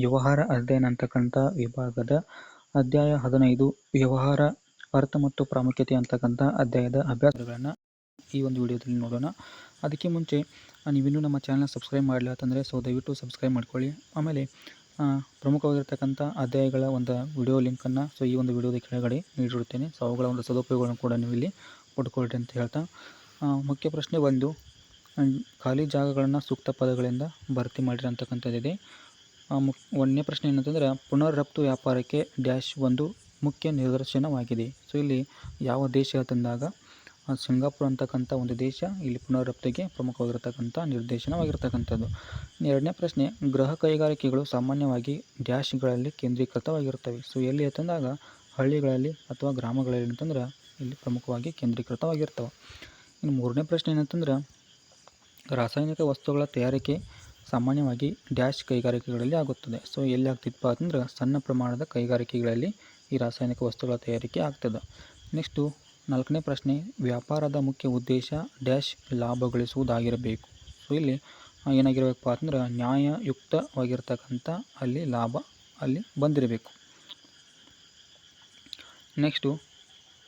ವ್ಯವಹಾರ ಅಧ್ಯಯನ ಅಂತಕ್ಕಂಥ ವಿಭಾಗದ ಅಧ್ಯಾಯ ಹದಿನೈದು, ವ್ಯವಹಾರ ಅರ್ಥ ಮತ್ತು ಪ್ರಾಮುಖ್ಯತೆ ಅಂತಕ್ಕಂಥ ಅಧ್ಯಾಯದ ಅಭ್ಯಾಸಗಳನ್ನು ಈ ಒಂದು ವಿಡಿಯೋದಲ್ಲಿ ನೋಡೋಣ. ಅದಕ್ಕೆ ಮುಂಚೆ ನೀವಿನ್ನೂ ನಮ್ಮ ಚಾನಲ್ನ ಸಬ್ಸ್ಕ್ರೈಬ್ ಮಾಡಲಿಲ್ಲ ಅಂತಂದರೆ, ಸೊ ದಯವಿಟ್ಟು ಸಬ್ಸ್ಕ್ರೈಬ್ ಮಾಡ್ಕೊಳ್ಳಿ. ಆಮೇಲೆ ಪ್ರಮುಖವಾಗಿರ್ತಕ್ಕಂಥ ಅಧ್ಯಾಯಗಳ ಒಂದು ವಿಡಿಯೋ ಲಿಂಕನ್ನು ಸೊ ಈ ಒಂದು ವಿಡಿಯೋದ ಕೆಳಗಡೆ ನೀಡಿರುತ್ತೇನೆ. ಸೊ ಅವುಗಳ ಒಂದು ಸದುಪಯೋಗಗಳನ್ನು ಕೂಡ ನೀವು ಇಲ್ಲಿ ಪಡ್ಕೊಳ್ರಿ ಅಂತ ಹೇಳ್ತಾ. ಮುಖ್ಯ ಪ್ರಶ್ನೆ ಒಂದು ಖಾಲಿ ಜಾಗಗಳನ್ನು ಸೂಕ್ತ ಪದಗಳಿಂದ ಭರ್ತಿ ಮಾಡಿರೋ ಅಂತಕ್ಕಂಥದ್ದಿದೆ ಒಂದನೇ ಪ್ರಶ್ನೆ ಏನಂತಂದ್ರೆ ಪುನರ್ ರಫ್ತು ವ್ಯಾಪಾರಕ್ಕೆ ಡ್ಯಾಶ್ ಒಂದು ಮುಖ್ಯ ನಿದರ್ಶನವಾಗಿದೆ. ಸೊ, ಇಲ್ಲಿ ಯಾವ ದೇಶ ತಂದಾಗ ಸಿಂಗಾಪುರ್ ಅಂತಕ್ಕಂಥ ಒಂದು ದೇಶ ಇಲ್ಲಿ ಪುನರ್ ರಫ್ತಿಗೆ ಪ್ರಮುಖವಾಗಿರ್ತಕ್ಕಂಥ ನಿರ್ದೇಶನವಾಗಿರ್ತಕ್ಕಂಥದ್ದು. ಎರಡನೇ ಪ್ರಶ್ನೆ, ಗೃಹ ಕೈಗಾರಿಕೆಗಳು ಸಾಮಾನ್ಯವಾಗಿ ಡ್ಯಾಶ್ಗಳಲ್ಲಿ ಕೇಂದ್ರೀಕೃತವಾಗಿರುತ್ತವೆ. ಸೊ, ಎಲ್ಲಿ ಅಂತಂದಾಗ ಹಳ್ಳಿಗಳಲ್ಲಿ ಅಥವಾ ಗ್ರಾಮಗಳಲ್ಲಿ ಅಂತಂದ್ರೆ, ಇಲ್ಲಿ ಪ್ರಮುಖವಾಗಿ ಕೇಂದ್ರೀಕೃತವಾಗಿರ್ತವೆ. ಇನ್ನು ಮೂರನೇ ಪ್ರಶ್ನೆ ಏನಂತಂದ್ರೆ, ರಾಸಾಯನಿಕ ವಸ್ತುಗಳ ತಯಾರಿಕೆ ಸಾಮಾನ್ಯವಾಗಿ ಡ್ಯಾಶ್ ಕೈಗಾರಿಕೆಗಳಲ್ಲಿ ಆಗುತ್ತದೆ. ಸೊ, ಎಲ್ಲಿ ಆಗ್ತಿತ್ತಪ್ಪ ಅಂತಂದ್ರೆ ಸಣ್ಣ ಪ್ರಮಾಣದ ಕೈಗಾರಿಕೆಗಳಲ್ಲಿ ಈ ರಾಸಾಯನಿಕ ವಸ್ತುಗಳ ತಯಾರಿಕೆ ಆಗ್ತದೆ. ನೆಕ್ಸ್ಟು ನಾಲ್ಕನೇ ಪ್ರಶ್ನೆ, ವ್ಯಾಪಾರದ ಮುಖ್ಯ ಉದ್ದೇಶ ಡ್ಯಾಶ್ ಲಾಭ ಗಳಿಸುವುದಾಗಿರಬೇಕು ಸೊ ಇಲ್ಲಿ ಏನಾಗಿರಬೇಕಪ್ಪ ಅಂತಂದ್ರೆ ನ್ಯಾಯಯುಕ್ತವಾಗಿರ್ತಕ್ಕಂಥ ಅಲ್ಲಿ ಲಾಭ ಅಲ್ಲಿ ಬಂದಿರಬೇಕು. ನೆಕ್ಸ್ಟು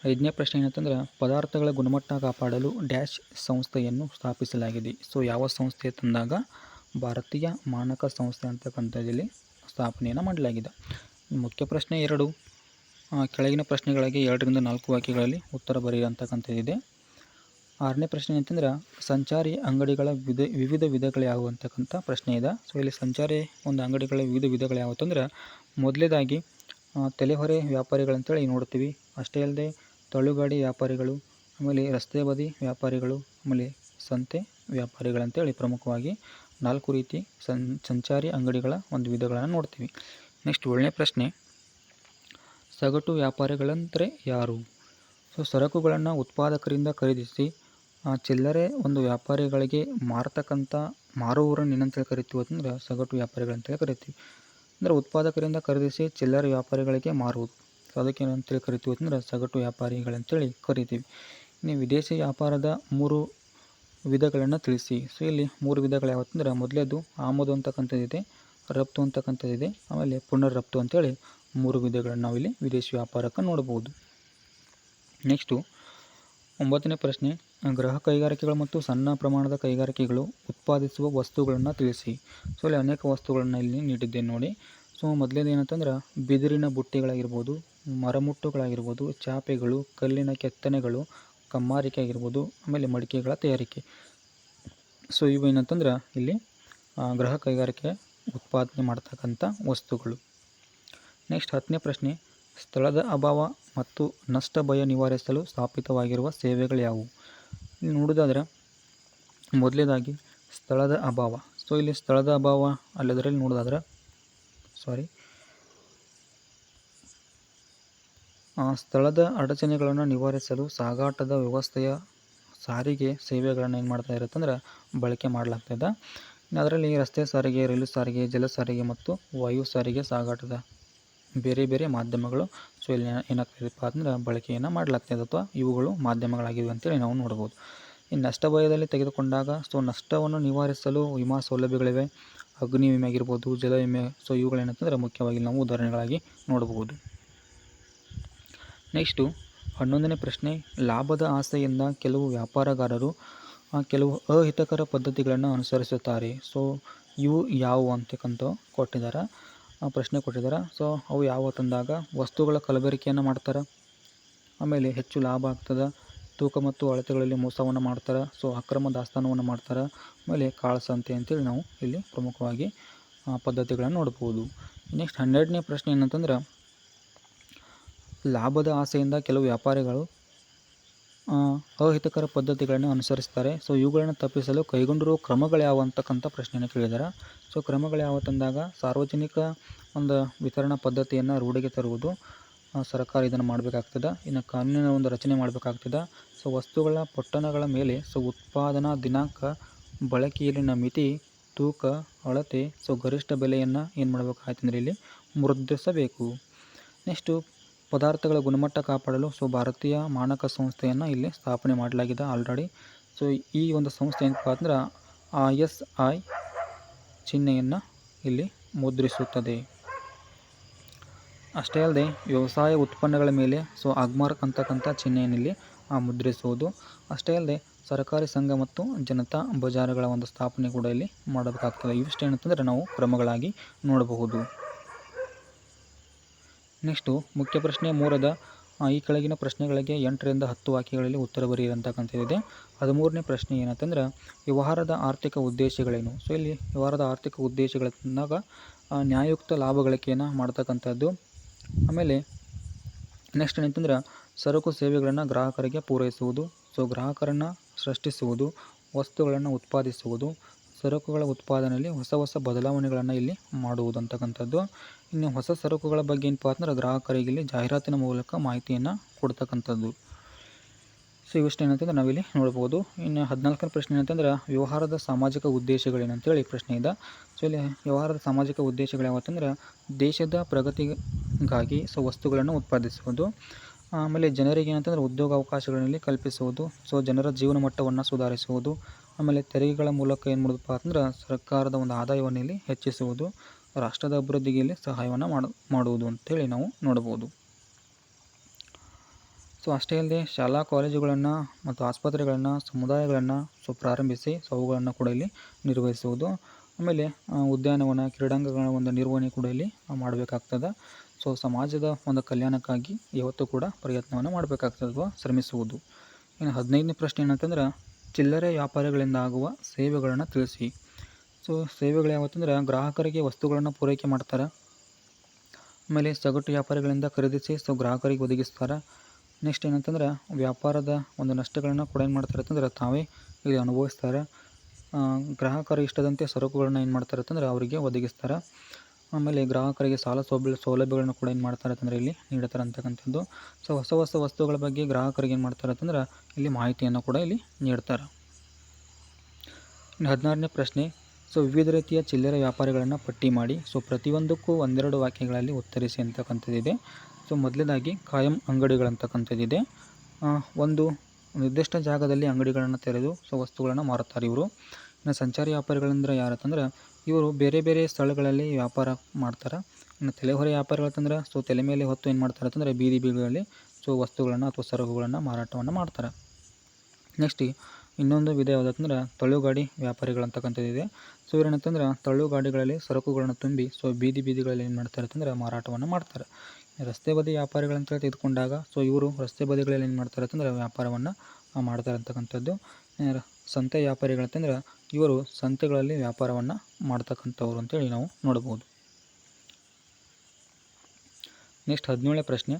ಐದನೇ ಪ್ರಶ್ನೆ ಏನಂತಂದ್ರೆ, ಪದಾರ್ಥಗಳ ಗುಣಮಟ್ಟ ಕಾಪಾಡಲು ಡ್ಯಾಶ್ ಸಂಸ್ಥೆಯನ್ನು ಸ್ಥಾಪಿಸಲಾಗಿದೆ. ಸೊ ಯಾವ ಸಂಸ್ಥೆ ತಂದಾಗ ಭಾರತೀಯ ಮಾನಕ ಸಂಸ್ಥೆ ಅಂತಕ್ಕಂಥದ್ದಲ್ಲಿ ಸ್ಥಾಪನೆಯನ್ನು ಮಾಡಲಾಗಿದೆ. ಮುಖ್ಯ ಪ್ರಶ್ನೆ ಎರಡು. ಕೆಳಗಿನ ಪ್ರಶ್ನೆಗಳಿಗೆ ಎರಡರಿಂದ ನಾಲ್ಕು ವಾಕ್ಯಗಳಲ್ಲಿ ಉತ್ತರ ಬರೆಯುವಂತಕ್ಕಂಥದ್ದಿದೆ. ಆರನೇ ಪ್ರಶ್ನೆ ಅಂತಂದ್ರೆ ಸಂಚಾರಿ ಅಂಗಡಿಗಳ ವಿಧ, ವಿವಿಧ ವಿಧಗಳು ಯಾವುವು ಅಂತಕ್ಕಂಥ ಪ್ರಶ್ನೆ ಇದೆ. ಸೊ ಇಲ್ಲಿ ಸಂಚಾರಿ ಒಂದು ಅಂಗಡಿಗಳ ವಿವಿಧ ವಿಧಗಳು ಯಾವತ್ತಂದ್ರೆ ಮೊದಲೇದಾಗಿ ತಲೆಹೊರೆ ವ್ಯಾಪಾರಿಗಳಂತೇಳಿ ನೋಡ್ತೀವಿ. ಅಷ್ಟೇ ಅಲ್ಲದೆ ತಳ್ಳುಗಾಡಿ ವ್ಯಾಪಾರಿಗಳು, ಆಮೇಲೆ ರಸ್ತೆ ಬದಿ ವ್ಯಾಪಾರಿಗಳು, ಆಮೇಲೆ ಸಂತೆ ವ್ಯಾಪಾರಿಗಳಂತೇಳಿ ಪ್ರಮುಖವಾಗಿ ನಾಲ್ಕು ರೀತಿ ಸಂಚಾರಿ ಅಂಗಡಿಗಳ ಒಂದು ವಿಧಗಳನ್ನು ನೋಡ್ತೀವಿ. ನೆಕ್ಸ್ಟ್ ಏಳನೇ ಪ್ರಶ್ನೆ. ಸಗಟು ವ್ಯಾಪಾರಿಗಳಂದರೆ ಯಾರು? ಸೊ ಸರಕುಗಳನ್ನು ಉತ್ಪಾದಕರಿಂದ ಖರೀದಿಸಿ ಚಿಲ್ಲರೆ ಒಂದು ವ್ಯಾಪಾರಿಗಳಿಗೆ ಮಾರತಕ್ಕಂಥ ಮಾರುವವರನ್ನು ಏನಂತೇಳಿ ಕರಿತೀವಿ ಅಂತಂದ್ರೆ ಸಗಟು ವ್ಯಾಪಾರಿಗಳಂತೇಳಿ ಕರಿತೀವಿ. ಅಂದರೆ ಉತ್ಪಾದಕರಿಂದ ಖರೀದಿಸಿ, ಚಿಲ್ಲರೆ ವ್ಯಾಪಾರಿಗಳಿಗೆ ಮಾರುವುದು. ಸೊ ಅದಕ್ಕೆ ಏನಂತೇಳಿ ಕರಿತೀವಿ ಅಂತಂದ್ರೆ ಸಗಟು ವ್ಯಾಪಾರಿಗಳಂತೇಳಿ ಕರಿತೀವಿ. ಇನ್ನು ವಿದೇಶಿ ವ್ಯಾಪಾರದ ಮೂರು ವಿಧಗಳನ್ನು ತಿಳಿಸಿ. ಸೊ ಇಲ್ಲಿ ಮೂರು ವಿಧಗಳು ಯಾವತ್ತಂದ್ರೆ ಮೊದಲೇದು ಆಮದು ಅಂತಕ್ಕಂಥದ್ದಿದೆ, ರಫ್ತು ಅಂತಕ್ಕಂಥದ್ದಿದೆ, ಆಮೇಲೆ ಪುನರ್ ರಫ್ತು ಅಂತೇಳಿ ಮೂರು ವಿಧಗಳನ್ನು ನಾವಿಲ್ಲಿ ವಿದೇಶಿ ವ್ಯಾಪಾರಕ್ಕೆ ನೋಡ್ಬೋದು ನೆಕ್ಸ್ಟು ಒಂಬತ್ತನೇ ಪ್ರಶ್ನೆ ಗೃಹ ಕೈಗಾರಿಕೆಗಳು ಮತ್ತು ಸಣ್ಣ ಪ್ರಮಾಣದ ಕೈಗಾರಿಕೆಗಳು ಉತ್ಪಾದಿಸುವ ವಸ್ತುಗಳನ್ನು ತಿಳಿಸಿ. ಸೊ ಇಲ್ಲಿ ಅನೇಕ ವಸ್ತುಗಳನ್ನು ಇಲ್ಲಿ ನೀಡಿದ್ದೇನೆ ನೋಡಿ. ಸೊ ಮೊದಲೇದು ಏನಂತಂದ್ರೆ ಬಿದಿರಿನ ಬುಟ್ಟಿಗಳಾಗಿರ್ಬೋದು, ಮರಮುಟ್ಟುಗಳಾಗಿರ್ಬೋದು, ಚಾಪೆಗಳು, ಕಲ್ಲಿನ ಕೆತ್ತನೆಗಳು ಕಮ್ಮಾರಿಕೆ ಆಗಿರ್ಬೋದು ಆಮೇಲೆ ಮಡಿಕೆಗಳ ತಯಾರಿಕೆ. ಸೊ ಇವು ಏನಂತಂದ್ರೆ ಇಲ್ಲಿ ಗೃಹ ಕೈಗಾರಿಕೆ ಉತ್ಪಾದನೆ ಮಾಡ್ತಕ್ಕಂಥ ವಸ್ತುಗಳು. ನೆಕ್ಸ್ಟ್ ಹತ್ತನೇ ಪ್ರಶ್ನೆ, ಸ್ಥಳದ ಅಭಾವ ಮತ್ತು ನಷ್ಟ ಭಯ ನಿವಾರಿಸಲು ಸ್ಥಾಪಿತವಾಗಿರುವ ಸೇವೆಗಳು ಯಾವುವು? ಇಲ್ಲಿ ನೋಡೋದಾದ್ರೆ, ಮೊದಲೇದಾಗಿ ಸ್ಥಳದ ಅಭಾವ. ಸೊ ಇಲ್ಲಿ ಸ್ಥಳದ ಅಭಾವ ಅಲ್ಲದರಲ್ಲಿ ನೋಡೋದಾದ್ರೆ ಸಾರಿ ಸ್ಥಳದ ಅಡಚಣೆಗಳನ್ನು ನಿವಾರಿಸಲು ಸಾಗಾಟದ ವ್ಯವಸ್ಥೆಯ ಸಾರಿಗೆ ಸೇವೆಗಳನ್ನು ಏನು ಮಾಡ್ತಾ ಇರುತ್ತೆ ಅಂದ್ರೆ ಬಳಕೆ ಮಾಡಲಾಗ್ತದೆ. ಅದರಲ್ಲಿ ರಸ್ತೆ ಸಾರಿಗೆ, ರೈಲು ಸಾರಿಗೆ, ಜಲ ಸಾರಿಗೆ ಮತ್ತು ವಾಯು ಸಾರಿಗೆ ಸಾಗಾಟದ ಬೇರೆ ಬೇರೆ ಮಾಧ್ಯಮಗಳು ಸೊ ಇಲ್ಲಿ ಏನಾಗ್ತದಪ್ಪ ಅಂದ್ರೆ ಬಳಕೆಯನ್ನು ಮಾಡಲಾಗ್ತದೆ ಅಥವಾ ಇವುಗಳು ಮಾಧ್ಯಮಗಳಾಗಿವೆ ಅಂತೇಳಿ ನಾವು ನೋಡ್ಬೋದು. ಈ ನಷ್ಟ ಭಯದಲ್ಲಿ ತೆಗೆದುಕೊಂಡಾಗ ಸೊ ನಷ್ಟವನ್ನು ನಿವಾರಿಸಲು ವಿಮಾ ಸೌಲಭ್ಯಗಳಿವೆ. ಅಗ್ನಿ ವಿಮೆ ಆಗಿರ್ಬೋದು ಜಲ ವಿಮೆ ಸೊ ಇವುಗಳೇನಂತಂದರೆ ಮುಖ್ಯವಾಗಿ ನಾವು ಉದಾಹರಣೆಗಳಾಗಿ ನೋಡಬಹುದು ನೆಕ್ಸ್ಟು ಹನ್ನೊಂದನೇ ಪ್ರಶ್ನೆ, ಲಾಭದ ಆಸೆಯಿಂದ ಕೆಲವು ವ್ಯಾಪಾರಗಾರರು ಕೆಲವು ಅಹಿತಕರ ಪದ್ಧತಿಗಳನ್ನು ಅನುಸರಿಸುತ್ತಾರೆ. ಸೊ, ಇವು ಯಾವುವು ಅಂತಕ್ಕಂಥ ಕೊಟ್ಟಿದ್ದಾರೆ ಪ್ರಶ್ನೆ ಕೊಟ್ಟಿದ್ದಾರೆ ಸೊ, ಅವು ಯಾವ ತಂದಾಗ ವಸ್ತುಗಳ ಕಲಬೆರಕೆಯನ್ನು ಮಾಡ್ತಾರೆ. ಆಮೇಲೆ ಹೆಚ್ಚು ಲಾಭ ಆಗ್ತದೆ. ತೂಕ ಮತ್ತು ಅಳತೆಗಳಲ್ಲಿ ಮೋಸವನ್ನು ಮಾಡ್ತಾರೆ. ಸೊ, ಅಕ್ರಮ ದಾಸ್ತಾನವನ್ನು ಮಾಡ್ತಾರೆ. ಆಮೇಲೆ ಕಾಳಸಂತೆ ಅಂತೇಳಿ ನಾವು ಇಲ್ಲಿ ಪ್ರಮುಖವಾಗಿ ಪದ್ಧತಿಗಳನ್ನು ನೋಡ್ಬೋದು. ನೆಕ್ಸ್ಟ್ ಹನ್ನೆರಡನೇ ಪ್ರಶ್ನೆ ಏನಂತಂದ್ರೆ ಲಾಭದ ಆಸೆಯಿಂದ ಕೆಲವು ವ್ಯಾಪಾರಿಗಳು ಅಹಿತಕರ ಪದ್ಧತಿಗಳನ್ನು ಅನುಸರಿಸ್ತಾರೆ. ಸೊ ಇವುಗಳನ್ನು ತಪ್ಪಿಸಲು ಕೈಗೊಂಡಿರುವ ಕ್ರಮಗಳು ಯಾವ ಅಂತಕ್ಕಂಥ ಪ್ರಶ್ನೆಯನ್ನು ಕೇಳಿದ್ದಾರೆ ಸೊ ಕ್ರಮಗಳು ಯಾವ ತಂದಾಗ ಸಾರ್ವಜನಿಕ ಒಂದು ವಿತರಣಾ ಪದ್ಧತಿಯನ್ನು ರೂಢಿಗೆ ತರುವುದು ಸರ್ಕಾರ ಇದನ್ನು ಮಾಡಬೇಕಾಗ್ತದೆ. ಇನ್ನು ಕಾನೂನಿನ ಒಂದು ರಚನೆ ಮಾಡಬೇಕಾಗ್ತದೆ. ಸೊ ವಸ್ತುಗಳ ಪೊಟ್ಟಣಗಳ ಮೇಲೆ ಸೊ ಉತ್ಪಾದನಾ ದಿನಾಂಕ, ಬಳಕೆಯಲ್ಲಿನ ಮಿತಿ, ತೂಕ, ಅಳತೆ ಸೊ ಗರಿಷ್ಠ ಬೆಲೆಯನ್ನು ಏನು ಮಾಡಬೇಕಾಯ್ತಂದ್ರೆ ಇಲ್ಲಿ ಮುದ್ರಿಸಬೇಕು ನೆಕ್ಸ್ಟು ಪದಾರ್ಥಗಳ ಗುಣಮಟ್ಟ ಕಾಪಾಡಲು ಸೊ ಭಾರತೀಯ ಮಾನಕ ಸಂಸ್ಥೆಯನ್ನು ಇಲ್ಲಿ ಸ್ಥಾಪನೆ ಮಾಡಲಾಗಿದೆ ಆಲ್ರೆಡಿ ಸೊ ಈ ಒಂದು ಸಂಸ್ಥೆ ಏನಪ್ಪ ಅಂದ್ರೆ ಐ ಎಸ್ ಐ ಚಿಹ್ನೆಯನ್ನು ಇಲ್ಲಿ ಮುದ್ರಿಸುತ್ತದೆ. ಅಷ್ಟೇ ಅಲ್ಲದೆ ವ್ಯವಸಾಯ ಉತ್ಪನ್ನಗಳ ಮೇಲೆ ಸೊ ಅಗ್ಮಾರ್ಕ್ ಅಂತಕ್ಕಂಥ ಚಿಹ್ನೆಯನ್ನು ಇಲ್ಲಿ ಆ, ಮುದ್ರಿಸುವುದು ಅಷ್ಟೇ ಅಲ್ಲದೆ ಸರ್ಕಾರಿ ಸಂಘ ಮತ್ತು ಜನತಾ ಬಜಾರ್ಗಳ ಒಂದು ಸ್ಥಾಪನೆ ಕೂಡ ಇಲ್ಲಿ ಮಾಡಬೇಕಾಗ್ತದೆ. ಇವಿಷ್ಟು ಏನಂತಂದರೆ ನಾವು ಕ್ರಮಗಳಾಗಿ ನೋಡಬಹುದು. ನೆಕ್ಸ್ಟು ಮುಖ್ಯ ಪ್ರಶ್ನೆ ಮೂರದ ಈ ಕೆಳಗಿನ ಪ್ರಶ್ನೆಗಳಿಗೆ ಎಂಟರಿಂದ ಹತ್ತು ವಾಕ್ಯಗಳಲ್ಲಿ ಉತ್ತರ ಬರೆಯಿರಿ ಅಂತಕ್ಕಂಥದ್ದಿದೆ ಹದಿಮೂರನೇ ಪ್ರಶ್ನೆ ಏನಂತಂದ್ರೆ, ವ್ಯವಹಾರದ ಆರ್ಥಿಕ ಉದ್ದೇಶಗಳೇನು? ಸೊ ಇಲ್ಲಿ ವ್ಯವಹಾರದ ಆರ್ಥಿಕ ಉದ್ದೇಶಗಳನ್ನಾಗ ನ್ಯಾಯಯುಕ್ತ ಲಾಭ ಗಳಿಕೆಯನ್ನು ಮಾಡ್ತಕ್ಕಂಥದ್ದು. ಆಮೇಲೆ ನೆಕ್ಸ್ಟ್ ಏನಂತಂದ್ರೆ, ಸರಕು ಸೇವೆಗಳನ್ನು ಗ್ರಾಹಕರಿಗೆ ಪೂರೈಸುವುದು. ಸೊ ಗ್ರಾಹಕರನ್ನು ಸೃಷ್ಟಿಸುವುದು, ವಸ್ತುಗಳನ್ನು ಉತ್ಪಾದಿಸುವುದು. ಸರಕುಗಳ ಉತ್ಪಾದನೆಯಲ್ಲಿ ಹೊಸ ಹೊಸ ಬದಲಾವಣೆಗಳನ್ನು ಇಲ್ಲಿ ಮಾಡುವುದು ಅಂತಕ್ಕಂಥದ್ದು ಇನ್ನು ಹೊಸ ಸರಕುಗಳ ಬಗ್ಗೆ ಏನಪ್ಪ ಅಂದ್ರೆ ಗ್ರಾಹಕರಿಗೆ ಇಲ್ಲಿ ಜಾಹೀರಾತಿನ ಮೂಲಕ ಮಾಹಿತಿಯನ್ನು ಕೊಡ್ತಕ್ಕಂಥದ್ದು. ಸೊ ಇವಿಷ್ಟು ಏನಂತಂದ್ರೆ ನಾವಿಲ್ಲಿ ನೋಡ್ಬೋದು. ಇನ್ನು ಹದಿನಾಲ್ಕನೇ ಪ್ರಶ್ನೆ ಏನಂತಂದ್ರೆ ವ್ಯವಹಾರದ ಸಾಮಾಜಿಕ ಉದ್ದೇಶಗಳೇನಂತೇಳಿ ಪ್ರಶ್ನೆ ಇದೆ. ಸೊ, ಇಲ್ಲಿ ವ್ಯವಹಾರದ ಸಾಮಾಜಿಕ ಉದ್ದೇಶಗಳು ಯಾವತ್ತಂದ್ರೆ ದೇಶದ ಪ್ರಗತಿಗಾಗಿ ಸೊ, ವಸ್ತುಗಳನ್ನು ಉತ್ಪಾದಿಸುವುದು. ಆಮೇಲೆ ಜನರಿಗೆ ಏನಂತಂದ್ರೆ ಉದ್ಯೋಗಾವಕಾಶಗಳಲ್ಲಿ ಕಲ್ಪಿಸುವುದು. ಸೊ, ಜನರ ಜೀವನ ಮಟ್ಟವನ್ನು ಸುಧಾರಿಸುವುದು. ಆಮೇಲೆ ತೆರಿಗೆಗಳ ಮೂಲಕ ಏನು ಮಾಡೋದಪ್ಪ ಅಂದ್ರೆ ಸರ್ಕಾರದ ಒಂದು ಆದಾಯವನ್ನು ಇಲ್ಲಿ ಹೆಚ್ಚಿಸುವುದು, ರಾಷ್ಟ್ರದ ಅಭಿವೃದ್ಧಿಗೆ ಇಲ್ಲಿ ಸಹಾಯವನ್ನು ಮಾಡು, ಮಾಡುವುದು ಅಂತೇಳಿ ನಾವು ನೋಡ್ಬೋದು ಸೊ ಅಷ್ಟೇ ಅಲ್ಲದೆ ಶಾಲಾ ಕಾಲೇಜುಗಳನ್ನು ಮತ್ತು ಆಸ್ಪತ್ರೆಗಳನ್ನು, ಸಮುದಾಯಗಳನ್ನು ಸೊ ಪ್ರಾರಂಭಿಸಿ ಸೊ ಅವುಗಳನ್ನು ಕೂಡ ಇಲ್ಲಿ ನಿರ್ವಹಿಸುವುದು. ಆಮೇಲೆ ಉದ್ಯಾನವನ ಕ್ರೀಡಾಂಗಗಳ ಒಂದು ನಿರ್ವಹಣೆ ಕೂಡ ಇಲ್ಲಿ ಮಾಡಬೇಕಾಗ್ತದೆ. ಸೊ ಸಮಾಜದ ಒಂದು ಕಲ್ಯಾಣಕ್ಕಾಗಿ ಯಾವತ್ತೂ ಕೂಡ ಪ್ರಯತ್ನವನ್ನು ಮಾಡಬೇಕಾಗ್ತದೆ ಅಥವಾ ಶ್ರಮಿಸುವುದು. ಇನ್ನು ಹದಿನೈದನೇ ಪ್ರಶ್ನೆ ಏನಂತಂದ್ರೆ ಚಿಲ್ಲರೆ ವ್ಯಾಪಾರಿಗಳಿಂದ ಆಗುವ ಸೇವೆಗಳನ್ನು ತಿಳಿಸಿ. ಸೊ ಸೇವೆಗಳು ಯಾವತ್ತಂದ್ರೆ ಗ್ರಾಹಕರಿಗೆ ವಸ್ತುಗಳನ್ನು ಪೂರೈಕೆ ಮಾಡ್ತಾರೆ. ಆಮೇಲೆ ಸಗಟು ವ್ಯಾಪಾರಿಗಳಿಂದ ಖರೀದಿಸಿ ಸೊ, ಗ್ರಾಹಕರಿಗೆ ಒದಗಿಸ್ತಾರೆ. ನೆಕ್ಸ್ಟ್ ಏನಂತಂದ್ರೆ ವ್ಯಾಪಾರದ ಒಂದು ನಷ್ಟಗಳನ್ನು ಕೂಡ ಏನು ಮಾಡ್ತಾರೆ ಅಂತಂದ್ರೆ ತಾವೇ ಇಲ್ಲಿ ಅನುಭವಿಸ್ತಾರೆ. ಗ್ರಾಹಕರ ಇಷ್ಟದಂತೆ ಸರಕುಗಳನ್ನ ಏನು ಮಾಡ್ತಾರೆ ಅಂತಂದ್ರೆ ಅವರಿಗೆ ಒದಗಿಸ್ತಾರೆ. ಆಮೇಲೆ ಗ್ರಾಹಕರಿಗೆ ಸಾಲ ಸೌಲಭ್ಯ ಸೌಲಭ್ಯಗಳನ್ನು ಕೂಡ ಏನು ಮಾಡ್ತಾರೆ ಅಂತಂದರೆ ಇಲ್ಲಿ ನೀಡ್ತಾರೆ ಅಂತಕ್ಕಂಥದ್ದು. ಸೊ ಹೊಸ ಹೊಸ ವಸ್ತುಗಳ ಬಗ್ಗೆ ಗ್ರಾಹಕರಿಗೆ ಏನು ಮಾಡ್ತಾರೆ ಅಂತಂದ್ರೆ ಇಲ್ಲಿ ಮಾಹಿತಿಯನ್ನು ಕೂಡ ಇಲ್ಲಿ ನೀಡ್ತಾರೆ. ಇನ್ನು ಹದಿನಾರನೇ ಪ್ರಶ್ನೆ, ಸೊ ವಿವಿಧ ರೀತಿಯ ಚಿಲ್ಲರೆ ವ್ಯಾಪಾರಿಗಳನ್ನು ಪಟ್ಟಿ ಮಾಡಿ, ಸೊ ಪ್ರತಿಯೊಂದಕ್ಕೂ ಒಂದೆರಡು ವಾಕ್ಯಗಳಲ್ಲಿ ಉತ್ತರಿಸಿ ಅಂತಕ್ಕಂಥದ್ದಿದೆ ಸೊ ಮೊದಲನೇದಾಗಿ ಕಾಯಂ ಅಂಗಡಿಗಳಂತಕ್ಕಂಥದ್ದಿದೆ ಒಂದು ನಿರ್ದಿಷ್ಟ ಜಾಗದಲ್ಲಿ ಅಂಗಡಿಗಳನ್ನು ತೆರೆದು, ಸೊ ವಸ್ತುಗಳನ್ನು ಮಾರುತ್ತಾರೆ ಇವರು. ಇನ್ನು ಸಂಚಾರಿ ವ್ಯಾಪಾರಿಗಳಂದ್ರೆ ಯಾರಂತಂದ್ರೆ ಇವರು ಬೇರೆ ಬೇರೆ ಸ್ಥಳಗಳಲ್ಲಿ ವ್ಯಾಪಾರ ಮಾಡ್ತಾರೆ. ಇನ್ನು ತಲೆಹೊರೆ ವ್ಯಾಪಾರಿಗಳಂತಂದ್ರೆ ಸೊ ತಲೆ ಮೇಲೆ ಹೊತ್ತು ಏನು ಮಾಡ್ತಾರೆ ಅಂತಂದರೆ ಬೀದಿ ಬೀದಿಗಳಲ್ಲಿ ಸೊ ವಸ್ತುಗಳನ್ನು ಅಥವಾ ಸರಕುಗಳನ್ನು ಮಾರಾಟವನ್ನು ಮಾಡ್ತಾರೆ. ನೆಕ್ಸ್ಟ್ ಇನ್ನೊಂದು ವಿಧ ಯಾವುದಂತಂದ್ರೆ ತಳ್ಳುಗಾಡಿ ವ್ಯಾಪಾರಿಗಳಂತಕ್ಕಂಥದ್ದಿದೆ ಸೊ ಏನಂತಂದ್ರೆ ತಳ್ಳು ಗಾಡಿಗಳಲ್ಲಿ ಸರಕುಗಳನ್ನು ತುಂಬಿ ಸೊ ಬೀದಿ ಬೀದಿಗಳಲ್ಲಿ ಏನು ಮಾಡ್ತಾರೆ ಅಂತಂದರೆ ಮಾರಾಟವನ್ನು ಮಾಡ್ತಾರೆ. ರಸ್ತೆ ಬದಿ ವ್ಯಾಪಾರಿಗಳಂತ ತೆಗೆದುಕೊಂಡಾಗ ಸೊ ಇವರು ರಸ್ತೆ ಬದಿಗಳಲ್ಲಿ ಏನು ಮಾಡ್ತಾರೆ ಅಂತಂದ್ರೆ ವ್ಯಾಪಾರವನ್ನು ಮಾಡ್ತಾರೆ ಅಂತಕ್ಕಂಥದ್ದು ಸಂತೆ ವ್ಯಾಪಾರಿಗಳಂತಂದ್ರೆ ಇವರು ಸಂತೆಗಳಲ್ಲಿ ವ್ಯಾಪಾರವನ್ನು ಮಾಡ್ತಕ್ಕಂಥವ್ರು ಅಂತೇಳಿ ನಾವು ನೋಡ್ಬೋದು ನೆಕ್ಸ್ಟ್ ಹದಿನೇಳನೇ ಪ್ರಶ್ನೆ.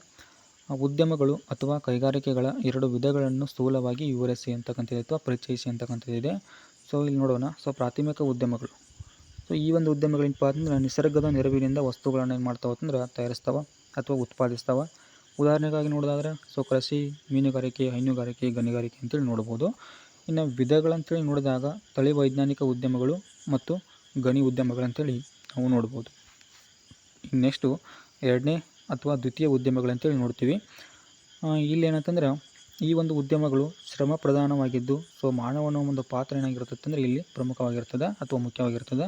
ಉದ್ಯಮಗಳು ಅಥವಾ ಕೈಗಾರಿಕೆಗಳ ಎರಡು ವಿಧಗಳನ್ನು ಸ್ಥೂಲವಾಗಿ ವಿವರಿಸಿ ಅಂತಕ್ಕಂಥದ್ದು ಅಥವಾ ಪರಿಚಯಿಸಿ ಅಂತಕ್ಕಂಥದ್ದಿದೆ ಸೊ ಇಲ್ಲಿ ನೋಡೋಣ. ಸೊ ಪ್ರಾಥಮಿಕ ಉದ್ಯಮಗಳು. ಸೊ ಈ ಒಂದು ಉದ್ಯಮಗಳೇನಪ್ಪ ಅಂತಂದ್ರೆ ನಿಸರ್ಗದ ನೆರವಿನಿಂದ ವಸ್ತುಗಳನ್ನು ಏನು ಮಾಡ್ತಾವೆ ಅಂತಂದ್ರೆ ತಯಾರಿಸ್ತಾವ ಅಥವಾ ಉತ್ಪಾದಿಸ್ತಾವೆ. ಉದಾಹರಣೆಗಾಗಿ ನೋಡೋದಾದ್ರೆ ಸೊ ಕೃಷಿ, ಮೀನುಗಾರಿಕೆ, ಹೈನುಗಾರಿಕೆ, ಗಣಿಗಾರಿಕೆ ಅಂತೇಳಿ ನೋಡ್ಬೋದು ಇನ್ನು ವಿಧಗಳಂತೇಳಿ ನೋಡಿದಾಗ ತಳಿ ವೈಜ್ಞಾನಿಕ ಉದ್ಯಮಗಳು ಮತ್ತು ಗಣಿ ಉದ್ಯಮಗಳಂತೇಳಿ ನಾವು ನೋಡ್ಬೋದು. ನೆಕ್ಸ್ಟು ಎರಡನೇ ಅಥವಾ ದ್ವಿತೀಯ ಉದ್ಯಮಗಳಂತೇಳಿ ನೋಡ್ತೀವಿ. ಇಲ್ಲಿ ಏನಂತಂದ್ರೆ ಈ ಒಂದು ಉದ್ಯಮಗಳು ಶ್ರಮ ಪ್ರಧಾನವಾಗಿದ್ದು, ಸೊ ಮಾನವನ ಒಂದು ಪಾತ್ರ ಏನಾಗಿರುತ್ತೆ ಅಂದರೆ ಇಲ್ಲಿ ಪ್ರಮುಖವಾಗಿರ್ತದೆ ಅಥವಾ ಮುಖ್ಯವಾಗಿರ್ತದೆ.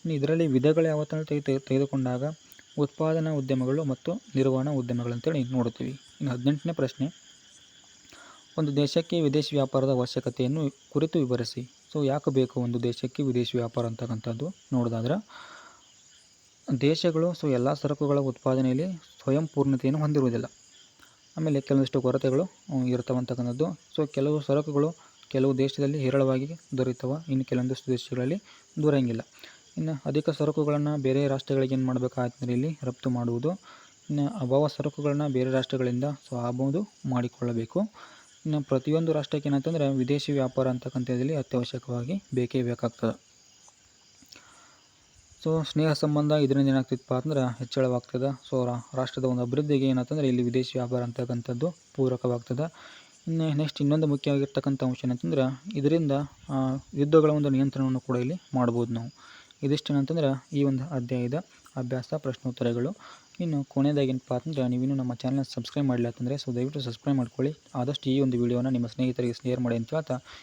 ಇನ್ನು ಇದರಲ್ಲಿ ವಿಧಗಳು ಯಾವತ್ತಂದ್ರೆ ತೆಗೆ, ತೆಗೆದುಕೊಂಡಾಗ ಉತ್ಪಾದನಾ ಉದ್ಯಮಗಳು ಮತ್ತು ನಿರ್ವಹಣಾ ಉದ್ಯಮಗಳಂತೇಳಿ ನೋಡ್ತೀವಿ. ಇನ್ನು ಹದಿನೆಂಟನೇ ಪ್ರಶ್ನೆ ಒಂದು ದೇಶಕ್ಕೆ ವಿದೇಶಿ ವ್ಯಾಪಾರದ ಅವಶ್ಯಕತೆಯನ್ನು ಕುರಿತು ವಿವರಿಸಿ. ಸೊ, ಯಾಕೆ ಬೇಕು ಒಂದು ದೇಶಕ್ಕೆ ವಿದೇಶಿ ವ್ಯಾಪಾರ ಅಂತಕ್ಕಂಥದ್ದು ನೋಡೋದಾದ್ರೆ, ದೇಶಗಳು, ಸೊ, ಎಲ್ಲ ಸರಕುಗಳ ಉತ್ಪಾದನೆಯಲ್ಲಿ ಸ್ವಯಂ ಪೂರ್ಣತೆಯನ್ನು ಹೊಂದಿರುವುದಿಲ್ಲ. ಆಮೇಲೆ ಕೆಲವೊಂದಿಷ್ಟು ಕೊರತೆಗಳು ಇರ್ತವಂತಕ್ಕಂಥದ್ದು ಸೊ, ಕೆಲವು ಸರಕುಗಳು ಕೆಲವು ದೇಶದಲ್ಲಿ ಹೇರಳವಾಗಿ ದೊರೆಯುತ್ತವೆ, ಇನ್ನು ಕೆಲವೊಂದಿಷ್ಟು ದೇಶಗಳಲ್ಲಿ ದೊರೆಯಂಗಿಲ್ಲ. ಇನ್ನು ಅಧಿಕ ಸರಕುಗಳನ್ನು ಬೇರೆ ರಾಷ್ಟ್ರಗಳಿಗೆ ಏನು ಮಾಡಬೇಕಾಗ್ತದೆ ಇಲ್ಲಿ ರಫ್ತು ಮಾಡುವುದು. ಇನ್ನು ಅಭಾವ ಸರಕುಗಳನ್ನು ಬೇರೆ ರಾಷ್ಟ್ರಗಳಿಂದ, ಸೊ ಆಮದು ಮಾಡಿಕೊಳ್ಳಬೇಕು. ಇನ್ನು ಪ್ರತಿಯೊಂದು ರಾಷ್ಟ್ರಕ್ಕೆ ಏನಂತಂದ್ರೆ ವಿದೇಶಿ ವ್ಯಾಪಾರ ಅಂತಕ್ಕಂಥದ್ದಲ್ಲಿ ಅತ್ಯವಶ್ಯಕವಾಗಿ ಬೇಕೇ ಬೇಕಾಗ್ತದೆ. ಸೊ ಸ್ನೇಹ ಸಂಬಂಧ ಇದರಿಂದ ಏನಾಗ್ತಿತ್ತಪ್ಪ ಅಂದ್ರೆ ಹೆಚ್ಚಳವಾಗ್ತದೆ. ಸೊ ರಾಷ್ಟ್ರದ ಒಂದು ಅಭಿವೃದ್ಧಿಗೆ ಏನಂತಂದ್ರೆ ಇಲ್ಲಿ ವಿದೇಶಿ ವ್ಯಾಪಾರ ಅಂತಕ್ಕಂಥದ್ದು ಪೂರಕವಾಗ್ತದೆ. ಇನ್ನು ನೆಕ್ಸ್ಟ್ ಇನ್ನೊಂದು ಮುಖ್ಯವಾಗಿರ್ತಕ್ಕಂಥ ಅಂಶ ಏನಂತಂದ್ರೆ ಇದರಿಂದ ಯುದ್ಧಗಳ ಒಂದು ನಿಯಂತ್ರಣವನ್ನು ಕೂಡ ಇಲ್ಲಿ ಮಾಡ್ಬೋದು ನಾವು. ಇದಿಷ್ಟು ಏನಂತಂದ್ರೆ ಈ ಒಂದು ಅಧ್ಯಾಯದ ಅಭ್ಯಾಸ, ಪ್ರಶ್ನೋತ್ತರಗಳು. ಇನ್ನು ಕೊನೆಯದಾಗಿ ಏನಪ್ಪ ನೀವು ನೀವಿನ್ನೂ ನಮ್ಮ ಚಾನಲ್ನ ಸಬ್ಸ್ಕ್ರೈಬ್ ಮಾಡಿಲ್ಲ ಅಂತಂದರೆ ಸೊ ದಯವಿಟ್ಟು ಸಬ್ಸ್ಕ್ರೈಬ್ ಮಾಡ್ಕೊಳ್ಳಿ. ಆದಷ್ಟು ಈ ಒಂದು ವೀಡಿಯೋನ ನಿಮ್ಮ ಸ್ನೇಹಿತರಿಗೆ ಶೇರ್ ಮಾಡಿ ಅಂತ ಹೇಳ್ತಾ